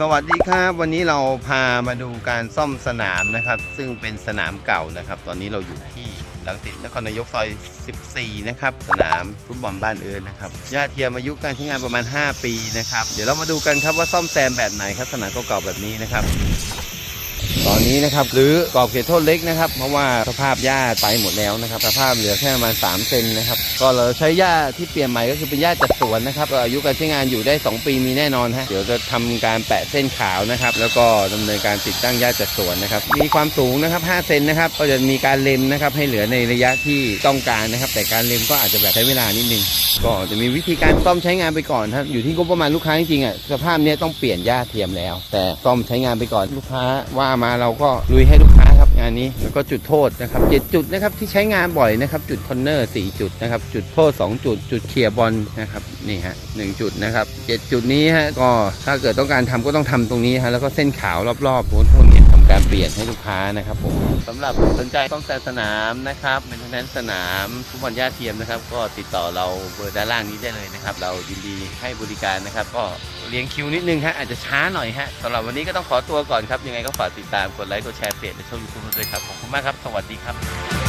สวัสดีครับวันนี้เราพามาดูการซ่อมสนามนะครับ ซึ่งเป็นสนามเก่านะครับ ตอนนี้เราอยู่ที่ลังสิตนครนายกซอย 14 นะครับ สนามฟุตบอลบ้านเอิญนะครับย่าเทียมอายุการใช้งานประมาณ 5 ปีนะครับ เดี๋ยวเรามาดูกันครับว่าซ่อมแซมแบบไหนครับสนามเก่าๆแบบนี้นะครับ ตอนนี้นะครับหรือกรอบเขตโทษเล็กนะครับ เพราะว่าสภาพหญ้าไปหมดแล้วนะครับสภาพเหลือแค่ประมาณ3เซนนะครับก็เราใช้หญ้าที่เปลี่ยนใหม่ก็คือเป็นหญ้าจัดสวนนะครับอายุการใช้งานอยู่ได้ 2 ปีมีแน่นอนฮะเดี๋ยวจะทำการแปะเส้นขาวนะครับแล้วก็ดำเนินการติดตั้งหญ้าจัดสวนนะครับมีความสูงนะครับ5เซนนะครับก็จะมีการเล็มนะครับให้เหลือในระยะที่ต้องการนะครับ แต่การเล็มก็อาจจะแบบใช้เวลานิดนึงก็จะมีวิธีการซ่อมใช้งานไปก่อนครับอยู่ที่งบประมาณลูกค้าจริงๆอะสภาพเนี้ยต้องเปลี่ยนหญ้าเทียมแล้ว แต่ซ่อมใช้งานไปก่อนลูกค้าว่ามาเราก็ลุยให้ลูกค้าครับงานนี้แล้วก็จุดโทษนะครับเจ็ดจุดนะครับที่ใช้งานบ่อยนะครับ จุดคอนเนอร์สี่จุดนะครับ จุดโทษสองจุด จุดเคลียร์บอลนะครับนี่ฮะหนึ่งจุดนะครับเจ็ดจุดนี้ฮะก็ถ้าเกิดต้องการทำก็ต้องทำตรงนี้ฮะแล้วก็เส้นขาวรอบๆโพวกนี้ การเปลี่ยนให้ลูกค้านะครับผมสำหรับสนใจต้องแซมสนามนะครับเป็นแทนสนามฟุตบอลย่าเทียมนะครับ ก็ติดต่อเราเบอร์ด้านล่างนี้ได้เลยนะครับ เรายินดีให้บริการนะครับ ก็เลี้ยงคิวนิดนึงฮะอาจจะช้าหน่อยฮะสำหรับวันนี้ก็ต้องขอตัวก่อนครับยังไงก็ฝากติดตามกดไลค์กดแชร์เพจและช่องยูทูบด้วยครับขอบคุณมากครับ สวัสดีครับ